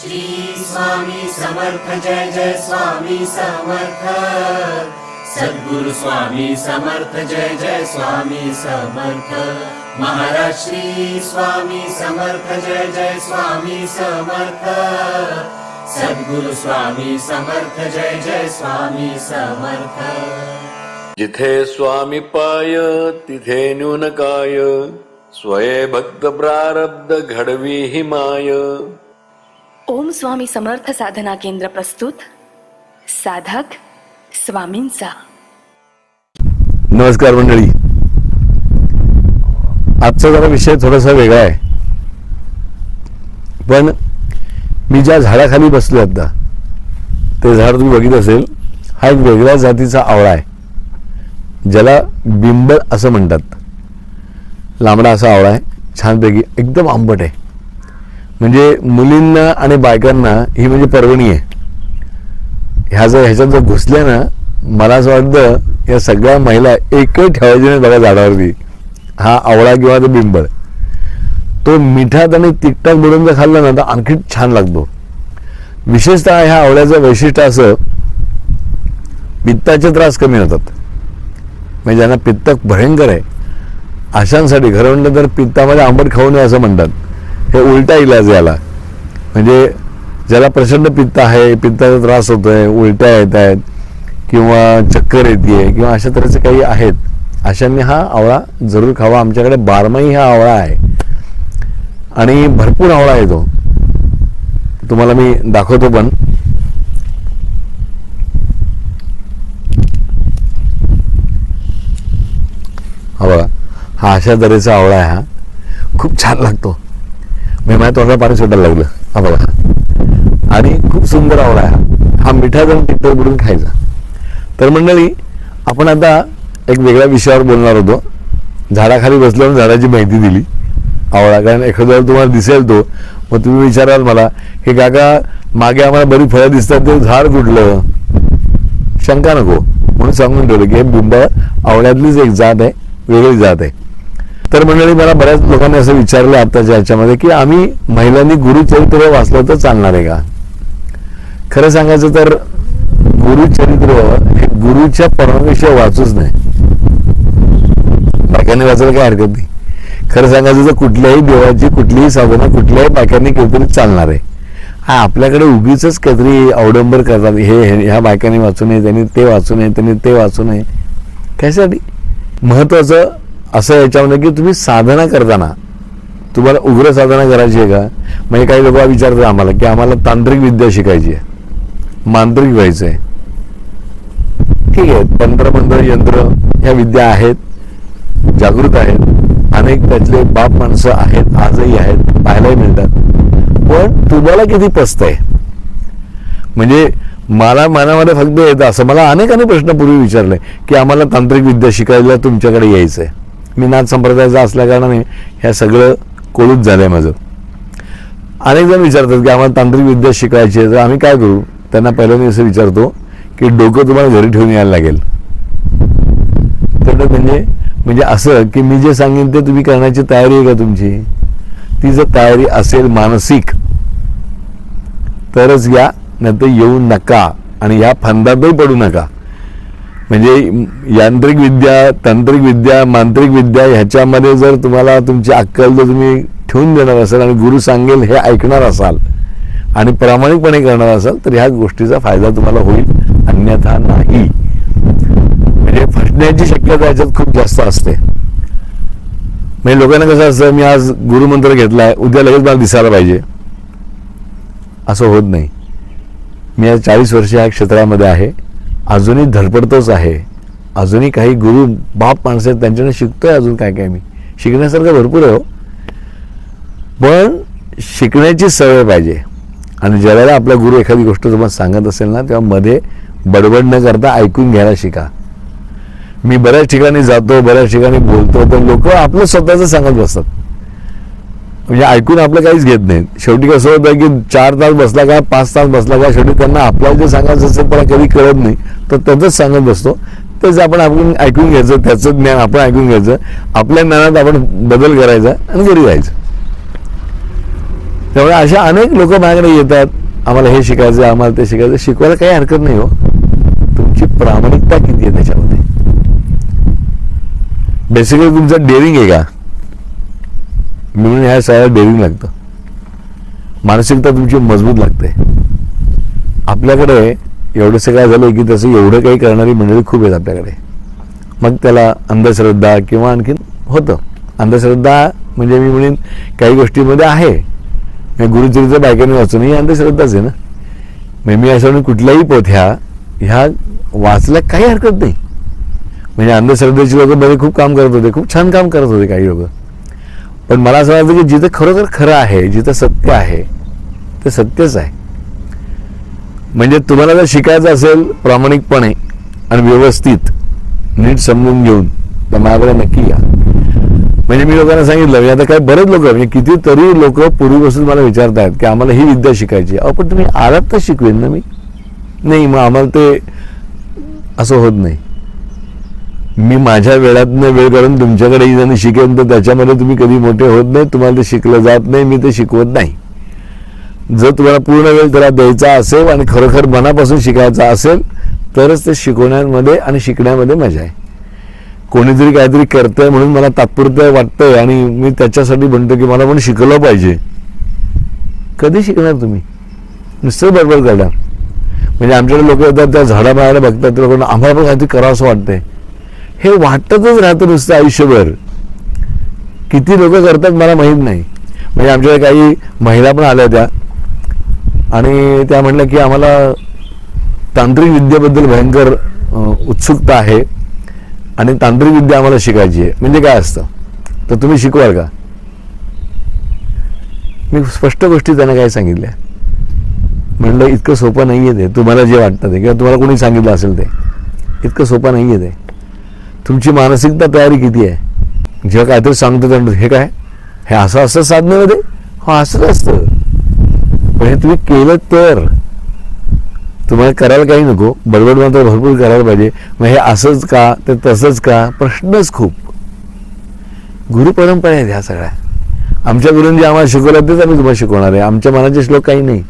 श्री स्वामी समर्थ जय जय स्वामी समर्थ। सद्गुरु स्वामी समर्थ जय जय स्वामी समर्थ। महाराज श्री स्वामी समर्थ जय जय स्वामी समर्थ। सद्गुरु स्वामी समर्थ जय जय स्वामी समर्थ। जिथे स्वामी पाय तिथे न्यून काय स्वये भक्त प्रारब्ध घडवी हिमाय। ओम स्वामी समर्थ साधना केंद्र प्रस्तुत. साधक स्वामींचा. नमस्कार मंडळी. आजचा जरा विषय थोडासा वेगळा आहे. पण मी ज्या झाडाखाली बसलो आता ते झाड तुम्ही बघित असेल हा एक वेगळ्या जातीचा आवळा आहे. ज्याला बिंबळ असं म्हणतात. लांबडा असा आवळा आहे छानपैकी एकदम आंबट आहे. म्हणजे मुलींना आणि बायकांना ही म्हणजे पर्वणी आहे. ह्या जर ह्याच्यात जर घुसल्या ना मला असं वाटतं या सगळ्या महिला एकच ठेवायची नाही बघा झाडावरती. हा आवळा किंवा तो बिंबळ. तो मिठात आणि तिखटात बुडून जर खाल्ला ना तर आणखी छान लागतो. विशेषतः ह्या आवळ्याचं वैशिष्ट्य असं पित्ताचे त्रास कमी होतात. म्हणजे ज्यांना पित्त भयंकर आहे अशांसाठी खरं म्हणलं तर पित्तामध्ये आंबट खाऊ नये असं म्हणतात. हे उलटा इलाज याला. म्हणजे ज्याला प्रचंड पित्त आहे पित्ताचा त्रास होतो आहे उलट्या येत आहेत किंवा चक्कर येते किंवा अशा तऱ्हेचे काही आहेत अशांनी हा आवळा जरूर खावा. आमच्याकडे बारमाही हा आवळा आहे. आणि भरपूर आवळा आहे तो तुम्हाला मी दाखवतो पण. हा बघा हा अशा तऱ्हेचा आवळा आहे हा. खूप छान लागतो. मी माझ्या तोंडाला पाणी सोडायला लागलं. हा बघा. आणि खूप सुंदर आवडा आहे हा. हा मिठा जाऊन तिथं बुडून खायचा. तर मंडळी आपण आता एक वेगळ्या विषयावर बोलणार होतो. झाडाखाली बसल्यावर झाडाची माहिती दिली. आवळा कारण एखाद्या तुम्हाला दिसेल तो. मग तुम्ही विचाराल मला की काका मागे आम्हाला बरी फळं दिसतात ते झाड फुटलं. शंका नको. म्हणून सांगून ठेवलं की हे बिंब आवळ्यातलीच एक जात आहे वेगळी जात आहे. तर मंडळी मला बऱ्याच लोकांनी असं विचारलं आताच्या याच्यामध्ये की आम्ही महिलांनी गुरुचरित्र वाचलं तर चालणार आहे का? खरं सांगायचं तर गुरुचरित्र हे गुरुच्या परमाविषयी वाचूच नाही. बायकांनी वाचायला काय हरकत नाही. खरं सांगायचं तर कुठल्याही देवाची कुठलीही साधना कुठल्याही बायकांनी काहीतरी तरी चालणार आहे. हा आपल्याकडे उगीच काहीतरी अवडंबर करतात. हे ह्या बायकांनी वाचू नये त्यांनी ते वाचू नये त्यांनी ते वाचू नये. कशासाठी? महत्वाचं असं याच्यामध्ये की तुम्ही साधना करताना तुम्हाला उग्र साधना करायची आहे का? म्हणजे काही लोक विचारतात आम्हाला की आम्हाला तांत्रिक विद्या शिकायची आहे. मांत्रिक व्हायचं आहे. ठीक आहे तंत्रमंत्र यंत्र ह्या विद्या आहेत जागृत आहेत. अनेक त्यातले बाप माणसं आहेत आजही आहेत पाहायलाही मिळतात. पण तुम्हाला किती पस्त आहे? म्हणजे मला मनामध्ये फक्त येतं असं. मला अनेकांनी प्रश्न पूर्वी विचारले की आम्हाला तांत्रिक विद्या शिकायला तुमच्याकडे यायचं आहे मी नाथ संप्रदायाचा असल्याकारणाने ह्या सगळं कोळूच आहे माझं. अनेक जण विचारतात की आम्हाला तांत्रिक विद्या शिकायची आहे तर आम्ही काय करू? त्यांना पहिल्यांदा असं विचारतो की डोकं तुम्हाला घरी ठेवून यायला लागेल. तर म्हणजे म्हणजे असं की मी जे सांगेन ते तुम्ही करण्याची तयारी आहे का तुमची? ती जर तयारी असेल मानसिक तरच या नाही तर येऊ नका आणि या फंदातही पडू नका. म्हणजे यांत्रिक विद्या तांत्रिक विद्या मांत्रिक विद्या ह्याच्यामध्ये जर तुम्हाला तुमची अक्कल जर तुम्ही ठेवून देणार असाल आणि गुरु सांगेल हे ऐकणार असाल आणि प्रामाणिकपणे करणार असाल तर ह्या गोष्टीचा फायदा तुम्हाला होईल. अन्यथा नाही. म्हणजे फसण्याची शक्यता याच्यात खूप जास्त असते. म्हणजे लोकांना कसं असतं मी आज गुरुमंत्र घेतलाय उद्या लगेच मला दिसायला पाहिजे. असं होत नाही. मी आज चाळीस वर्ष या क्षेत्रामध्ये आहे. अजूनही धडपडतोच आहे. अजूनही काही गुरु बाप माणसं आहेत त्यांच्याकडे शिकतोय अजून काय काय मी. शिकण्यासारखं भरपूर आहे हो. पण शिकण्याची सवय पाहिजे. आणि ज्यावेळेला आपला गुरु एखादी गोष्ट तुम्हाला सांगत असेल ना तेव्हा मध्ये बडबड न करता ऐकून घ्यायला शिका. मी बऱ्याच ठिकाणी जातो बऱ्याच ठिकाणी बोलतो तर लोक आपलं स्वतःचं सांगत बसतात. म्हणजे ऐकून आपलं काहीच घेत नाहीत. शेवटी कसं होतं की चार तास बसला का पाच तास बसला का शेवटी त्यांना आपल्याला जे सांगायचं असेल त्याला कधी कळत नाही तर त्याचंच सांगत बसतो. तेच आपण आपण ऐकून घ्यायचं त्याचं ज्ञान आपण ऐकून घ्यायचं आपल्या ज्ञानात आपण बदल करायचा आणि घरी जायचं. त्यामुळे अशा अनेक लोक माझ्याकडे येतात आम्हाला हे शिकायचं आम्हाला ते शिकायचं शिकवायला काही हरकत नाही हो. तुमची प्रामाणिकता किती आहे त्याच्यामध्ये? बेसिकली तुमचं डेअरिंग आहे का? मिळून ह्या सगळ्या बेरिंग लागतं. मानसिकता तुमची मजबूत लागते. आपल्याकडे एवढंसं काय झालं की तसं एवढं काही करणारी मंडळी खूप आहेत आपल्याकडे. मग त्याला अंधश्रद्धा किंवा आणखीन होतं. अंधश्रद्धा म्हणजे मी म्हणेन काही गोष्टीमध्ये आहे. म्हणजे गुरुचरित्र बायकांनी वाचून ही अंधश्रद्धाच आहे ना. म्हणजे मी असं म्हणून कुठल्याही पोथ्या ह्या वाचल्या काही हरकत नाही. म्हणजे अंधश्रद्धेची लोक बरे खूप काम करत होते खूप छान काम करत होते काही लोक. पण मला असं वाटतं की जिथं खरोखर खरं आहे जिथं सत्य आहे ते सत्यच आहे. म्हणजे तुम्हाला जर शिकायचं असेल प्रामाणिकपणे आणि व्यवस्थित नीट समजून घेऊन तर माझ्याकडे नक्की या. म्हणजे मी लोकांना सांगितलं मी आता काय बरेच लोक म्हणजे कितीतरी लोक पूर्वीपासून मला विचारतायत की आम्हाला ही विद्या शिकायची आहे. अहो पण तुम्ही आलात तर शिकवेन ना मी? नाही मग आम्हाला ते असं होत नाही. मी माझ्या वेळातनं वेळ काढून तुमच्याकडे जण शिकेन तर त्याच्यामध्ये तुम्ही कधी मोठे होत नाही तुम्हाला ते शिकलं जात नाही मी ते शिकवत नाही. जर तुम्हाला पूर्ण वेळ त्याला द्यायचा असेल आणि खरोखर मनापासून शिकायचा असेल तरच ते शिकवण्यामध्ये आणि शिकण्यामध्ये मजा आहे. कोणीतरी काहीतरी करतंय म्हणून मला तात्पुरतं वाटतंय आणि मी त्याच्यासाठी म्हणतो की मला पण शिकलं पाहिजे. कधी शिकणार तुम्ही? नुसतं बरोबर करणार. म्हणजे आमच्याकडे लोक येतात त्या झाडाबाळाला बघतात ते लोकांना आम्हाला पण काहीतरी करावं असं वाटतंय. हे वाटतच राहतं नुसतं आयुष्यभर. किती लोक करतात मला माहीत नाही. म्हणजे आमच्याकडे काही महिला पण आल्या त्या आणि त्या म्हणल्या की आम्हाला तांत्रिक विद्येबद्दल भयंकर उत्सुकता आहे. आणि तांत्रिक विद्या आम्हाला शिकायची आहे. म्हणजे काय असतं? तर तुम्ही शिकवाल का? मी स्पष्ट गोष्टी त्यांना काय सांगितल्या. म्हणलं इतकं सोपं नाही आहे ते. तुम्हाला जे वाटतं ते. किंवा तुम्हाला कोणी सांगितलं असेल ते. इतकं सोपं नाही आहे ते. तुमची मानसिकता तयारी किती आहे? जेव्हा काहीतरी सांगतो त्यांना हे काय? हे असं असं साधनेमध्ये? हो असंच असतं. पण हे तुम्ही केलं तर तुम्हाला करायला काही नको. बडबड मात्र भरपूर करायला पाहिजे. मग हे असंच का? ते तसंच का? प्रश्नच खूप. गुरु परंपरा आहेत ह्या सगळ्या. आमच्या गुरुंनी आम्हाला शिकवलं तेच आम्ही तुम्हाला शिकवणार आहे. आमच्या मनाचे श्लोक काही नाही.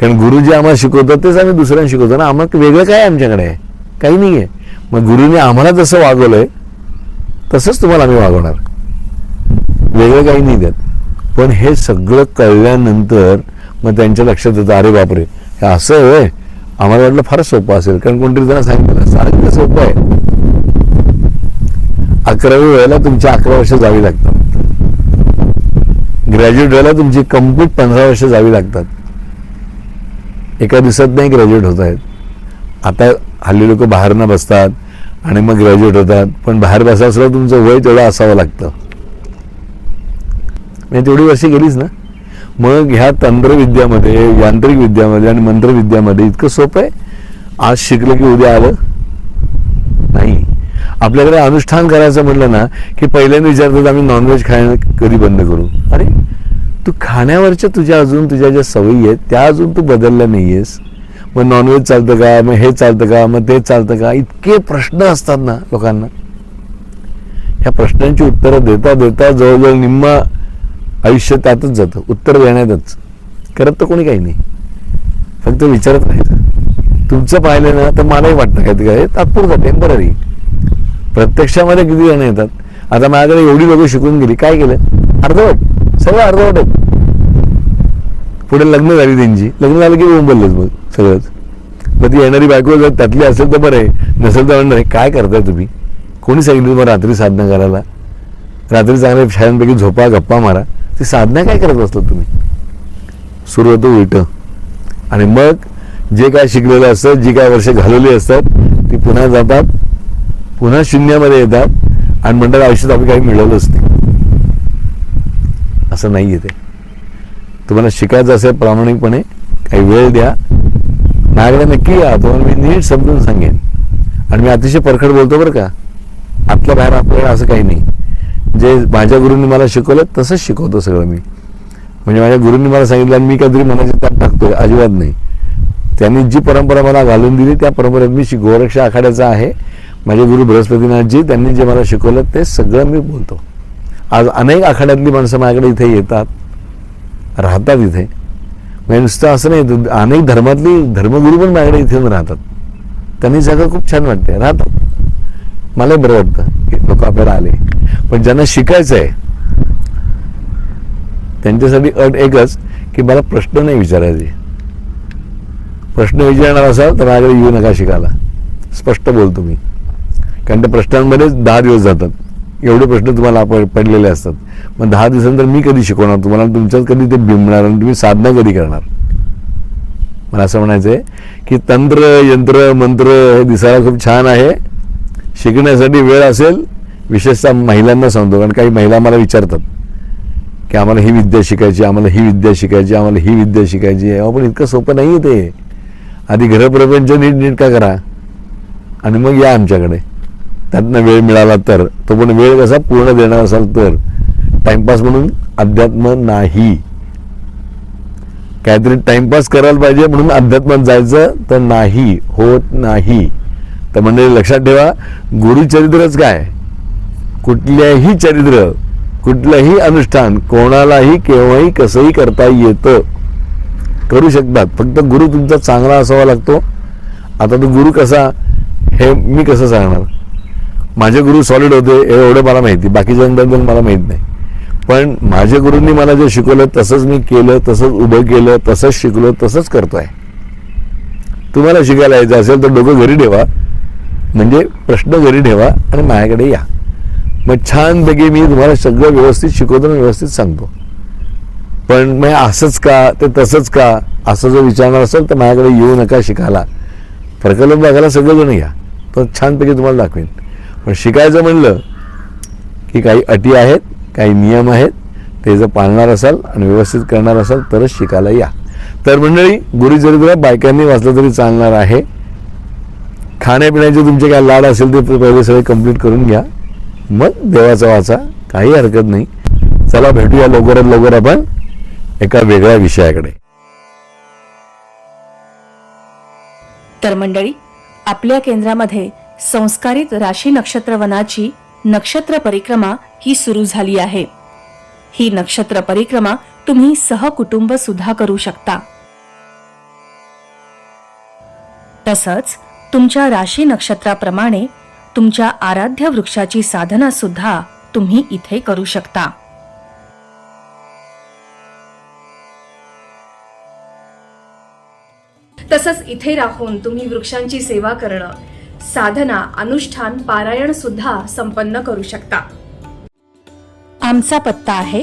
कारण गुरु जे आम्हाला शिकवतात तेच आम्ही दुसऱ्यांना शिकवतो ना. आम्हाला वेगळं काय आमच्याकडे? आहे काही नाही आहे मग गुरुने आम्हाला जसं वागवलंय तसंच तुम्हाला आम्ही वागवणार. वेगळं काही नाही देत पण हे सगळं कळल्यानंतर मग त्यांच्या लक्षात येतं अरे बापरे हे असं आहे होय. आम्हाला वाटलं फार सोपं असेल. कारण कोणतरी त्यांना सांगितलं सांगितलं सोपं आहे. अकरावी वेळेला तुमची अकरा वर्ष जावी लागतात. ग्रॅज्युएट व्हायला तुमची कंप्लीट पंधरा वर्ष जावी लागतात. एका दिवसात नाही ग्रॅज्युएट होत आहेत आता हल्ली लोक बाहेरनं बसतात आणि मग ग्रॅज्युएट होतात. पण बाहेर बसायला तुमचं वय तेवढं असावं लागतं. म्हणजे तेवढी वर्षी गेलीच ना. मग ह्या तंत्रविद्यामध्ये यांत्रिक विद्यामध्ये आणि मंत्रविद्यामध्ये इतकं सोपं आहे? आज शिकलं की उद्या आलं? नाही. आपल्याकडे अनुष्ठान करायचं म्हटलं ना की पहिल्यांदा विचारतात आम्ही नॉनव्हेज खाणं कधी बंद करू? अरे तू खाण्यावरच्या तुझ्या अजून तुझ्या ज्या सवयी आहेत त्या अजून तू बदलल्या नाहीयेस. मग नॉनव्हेज चालतं का? मग हे चालतं का? मग ते चालतं का? इतके प्रश्न असतात ना लोकांना. ह्या प्रश्नांची उत्तरं देता देता जवळजवळ निम्म आयुष्य त्यातच जातं. उत्तर देण्यातच. करत तर कोणी काही नाही. फक्त विचारत राहायचं. तुमचं पाहिलं ना तर मलाही वाटतं काय ते काय? तात्पुरतं टेंपररी प्रत्यक्षामध्ये किती जण येतात? आता माझ्याकडे एवढी लोक शिकून गेली. काय केलं? अर्धवट. सगळं अर्धवट आहे. पुढे लग्न झाली त्यांची. लग्न झालं की बोंबललेच मग सगळंच. मग ती येणारी बायको जर त्यातली असेल तर बरं आहे. नसेल तर म्हणणार काय करताय तुम्ही? कोणी सांगितलं तुम्हाला रात्री साधना करायला? रात्री चांगल्या शाळांपैकी झोपा गप्पा मारा. ती साधना काय करत असतात तुम्ही? सुरू होतं उलट. आणि मग जे काय शिकलेलं असतं जी काय वर्ष घालवली असतात ती पुन्हा जातात पुन्हा शून्यामध्ये येतात आणि म्हणतात आयुष्यात आपण काही मिळवलंच नाही. असं नाही आहे ते. तुम्हाला शिकायचं असेल प्रामाणिकपणे काही वेळ द्या. माझ्याकडे नक्की या. तुम्हाला मी नीट समजून सांगेन. आणि मी अतिशय परखड बोलतो बरं का. आतल्या बाहेर आपल्याला असं काही नाही. जे माझ्या गुरूंनी मला शिकवलं तसंच शिकवतो सगळं मी. म्हणजे माझ्या गुरूंनी मला सांगितलं आणि मी काहीतरी मनाची त्यात टाकतोय अजिबात नाही. त्यांनी जी परंपरा मला घालून दिली त्या परंपरेत मी शि- गोरक्ष आखाड्याचा आहे. माझे गुरु बृहस्पतीनाथजी त्यांनी जे मला शिकवलं ते सगळं मी बोलतो. आज अनेक आखाड्यातली माणसं माझ्याकडे इथे येतात राहतात इथे. म्हणजे नुसतं असं नाही अनेक धर्मातली धर्मगुरू पण माझ्याकडे इथे येऊन राहतात. त्यांनी जागा खूप छान वाटते राहतात. मलाही बरं वाटतं की लोक आपल्याला आले. पण ज्यांना शिकायचं आहे त्यांच्यासाठी अट एकच की मला प्रश्न नाही विचारायचे. प्रश्न विचारणार असाल तर माझ्याकडे येऊ नका शिकायला. स्पष्ट बोलतो मी. कारण त्या प्रश्नांमध्येच दहा दिवस जातात. एवढे प्रश्न तुम्हाला पडलेले असतात. मग दहा दिवसानंतर मी कधी शिकवणार? तुम्हाला तुमच्यात कधी ते बिंबणार आणि तुम्ही साधना कधी करणार? मला असं म्हणायचं आहे की तंत्र यंत्र मंत्र हे दिसायला खूप छान आहे. शिकण्यासाठी वेळ असेल विशेषतः महिलांना सांगतो कारण काही महिला मला विचारतात की आम्हाला ही विद्या शिकायची आम्हाला ही विद्या शिकायची आम्हाला ही विद्या शिकायची आहे. पण इतकं सोपं नाही आहे ते. आधी घरप्रपंच नीट नीट का करा? आणि मग या आमच्याकडे. त्यातनं वेळ मिळाला तर. तो पण वेळ कसा पूर्ण देणार असाल तर. टाइमपास म्हणून अध्यात्म नाही. काहीतरी टाइमपास करायला पाहिजे म्हणून अध्यात्मात जायचं तर नाही होत नाही. तर म्हणजे लक्षात ठेवा गुरुचरित्रच काय? कुठल्याही चरित्र कुठलंही अनुष्ठान कोणालाही केव्हाही कसंही करता येतं. करू शकतात. फक्त गुरु तुमचा चांगला असावा लागतो. आता तो गुरु कसा? हे मी कसं सांगणार? माझे गुरु सॉलिड होते एवढं मला माहिती बाकीच्यांबद्दल मला माहीत नाही. पण माझ्या गुरूंनी मला जे शिकवलं तसंच मी केलं तसंच उभं केलं तसंच शिकलो तसंच करतो आहे तुम्हाला शिकायला यायचं असेल तर डोकं घरी ठेवा. म्हणजे प्रश्न घरी ठेवा आणि माझ्याकडे या. मग छानपैकी मी तुम्हाला सगळं व्यवस्थित शिकवतो आणि व्यवस्थित सांगतो. पण मग असंच का ते तसंच का असं जर विचारणार असेल तर माझ्याकडे येऊ नका शिकायला. प्रकल्प बघायला सगळेजण या. तर छानपैकी तुम्हाला दाखवेन. पण शिकायचं म्हणलं की काही अटी आहेत काही नियम आहेत ते जर पाळणार असाल आणि व्यवस्थित करणार असाल तरच शिकायला या. तर मंडळी गुरुचरित्र बायकांनी वाचलं तरी चालणार आहे. खाण्यापिण्याचे तुमचे काय लाड असेल ते पहिले सगळे कंप्लीट करून घ्या. मग देवाचा वाचा काही हरकत नाही. चला भेटूया लवकरात लवकर आपण एका वेगळ्या विषयाकडे. तर मंडळी आपल्या केंद्रामध्ये संस्कारित राशी नक्षत्र वनाची नक्षत्र परिक्रमा ही सुरू झाली आहे. ही नक्षत्र परिक्रमा तुम्ही सहकुटुंब सुद्धा करू शकता. तसंच तुमच्या राशी नक्षत्राप्रमाणे तुमच्या आराध्य वृक्षाची साधना सुद्धा तुम्ही इथे करू शकता. तसंच इथे राहून तुम्ही वृक्षांची सेवा करणं साधना अनुष्ठान पारायण सुद्धा संपन्न करू शकता. आमचा पत्ता आहे